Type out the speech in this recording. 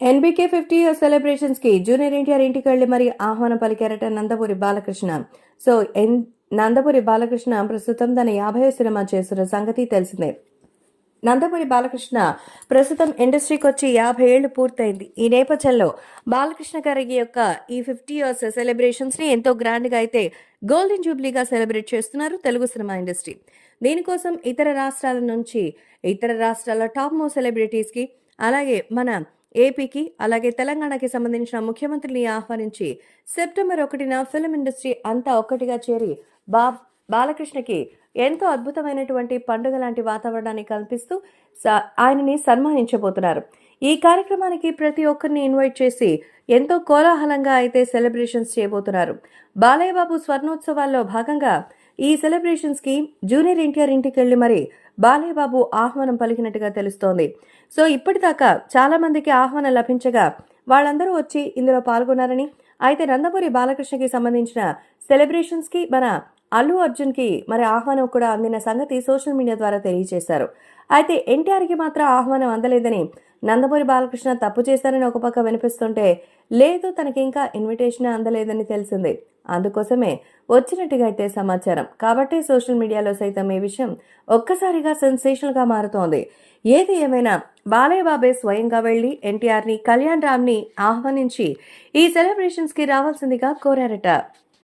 NBK fifty year సెలబ్రేషన్స్కి junior NTR ఇంటికి వెళ్ళి మరి ఆహ్వానం పలికారట నందపూరి బాలకృష్ణ. సో ఎన్ నందపూరి బాలకృష్ణ ప్రస్తుతం తన యాభై సినిమా చేస్తున్న సంగతి తెలిసిందే. నందమూరి బాలకృష్ణ ప్రస్తుతం ఇండస్ట్రీకి వచ్చి యాభై ఏళ్ళు పూర్తయింది. ఈ నేపథ్యంలో బాలకృష్ణ గారి యొక్క ఈ ఫిఫ్టీ ఇయర్స్ సెలబ్రేషన్స్ని ఎంతో గ్రాండ్గా అయితే గోల్డెన్ జూబ్లీగా సెలబ్రేట్ చేస్తున్నారు తెలుగు సినిమా ఇండస్ట్రీ. దీనికోసం ఇతర రాష్ట్రాల నుంచి ఇతర రాష్ట్రాల టాప్ మో సెలబ్రిటీస్కి అలాగే మన ఏపీకి అలాగే తెలంగాణకి సంబంధించిన ముఖ్యమంత్రిని ఆహ్వానించి సెప్టెంబర్ ఒకటిన ఫిల్మ్ ఇండస్ట్రీ అంతా ఒక్కటిగా చేరి బా బాలకృష్ణకి ఎంతో అద్భుతమైనటువంటి పండుగ లాంటి వాతావరణాన్ని కల్పిస్తూ ఆయనని సన్మానించబోతున్నారు. ఈ కార్యక్రమానికి ప్రతి ఒక్కరిని ఇన్వైట్ చేసి ఎంతో కోలాహలంగా అయితే సెలబ్రేషన్స్ చేయబోతున్నారు. బాలయ్యబాబు స్వర్ణోత్సవాల్లో భాగంగా ఈ సెలబ్రేషన్స్కి జూనియర్ ఎన్టీఆర్ ఇంటికి వెళ్ళి మరి బాలయ్య బాబు ఆహ్వానం పలికినట్టుగా తెలుస్తోంది. సో ఇప్పటిదాకా చాలామందికి ఆహ్వానం లభించగా వాళ్ళందరూ వచ్చి ఇందులో పాల్గొన్నారని అయితే నందమూరి బాలకృష్ణకి సంబంధించిన సెలబ్రేషన్స్కి మన అల్లు అర్జున్కి మరి ఆహ్వానం కూడా అందిన సంగతి సోషల్ మీడియా ద్వారా తెలియజేశారు. అయితే ఎన్టీఆర్కి మాత్రం ఆహ్వానం అందలేదని నందమూరి బాలకృష్ణ తప్పు చేశారని ఒక పక్క వినిపిస్తుంటే లేదు తనకి ఇంకా ఇన్విటేషన్ అందలేదని తెలిసింది. అందుకోసమే వచ్చినట్టుగా అయితే సమాచారం. కాబట్టి సోషల్ మీడియాలో సైతం ఈ విషయం ఒక్కసారిగా సెన్సేషనల్గా మారుతోంది. ఏది ఏమైనా బాలయ్య బాబే స్వయంగా వెళ్ళి ఎన్టీఆర్ని కళ్యాణ్ రామ్ని ఆహ్వానించి ఈ సెలబ్రేషన్స్కి రావాల్సిందిగా కోరారట.